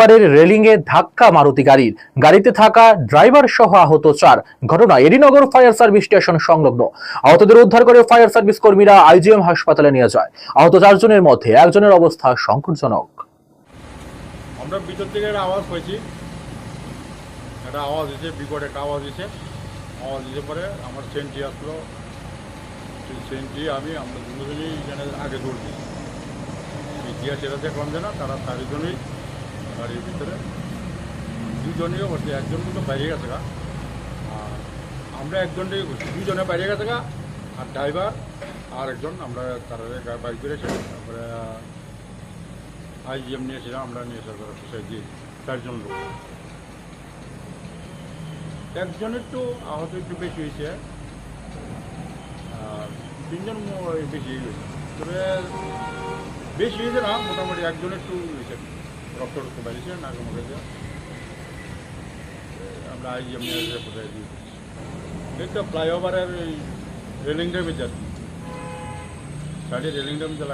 ফ্লাইওভারের রেলিংয়ে ধাক্কা মারুতি গাড়ির গাড়িতে থাকা ড্রাইভার সহ আহত চার। ঘটনা এডিনগর ফায়ার সার্ভিস স্টেশন সংলগ্ন। আহতদের উদ্ধার করে ফায়ার সার্ভিস কর্মীরা আইজিএম হাসপাতালে নিয়ে যায়। আহত চারজনের মধ্যে একজনের অবস্থা সংকটজনক। আমরা ভিতর থেকে একটা আওয়াজ পাইছি। একটা আওয়াজ দিছে বিকট একটা আওয়াজ দিছে আওয়াজ দিতে পরে আমার সেন্ট্রি আসলো। সেই সেন্ট্রি আমি, আমরা দুজনেই এখানে আগে দৌড়ছি ইতিহাস সেটা দেখলাম যে না, তারা চারিজনেই গাড়ির ভিতরে। দুজনেই বসে, একজন কিন্তু বাইরে গেছে গা। আর আমরা একজনই বসছি দুজনে বাইরে গেছে গা, আর ড্রাইভার আর একজন, আমরা তারা বাইক করে তারপরে আইজিএম নিয়েছিলাম, আমরা নিয়ে দিয়ে চারজন লোক। একজন একটু আহত, একটু বেশি হয়েছে। আর তিনজন বেশি হয়েছে। তবে বেশি হয়েছে না, মোটামুটি একজন একটু হয়েছে। রক্ত রক্ত বেরিয়েছে নাকে মুখে দিয়ে আমরা আইজিএম নিয়ে এসে কোথায় দিয়ে একটা ফ্লাইওভারের এই রেলিংটার ভিতরে সাইডে রেলিংটার ভিতরে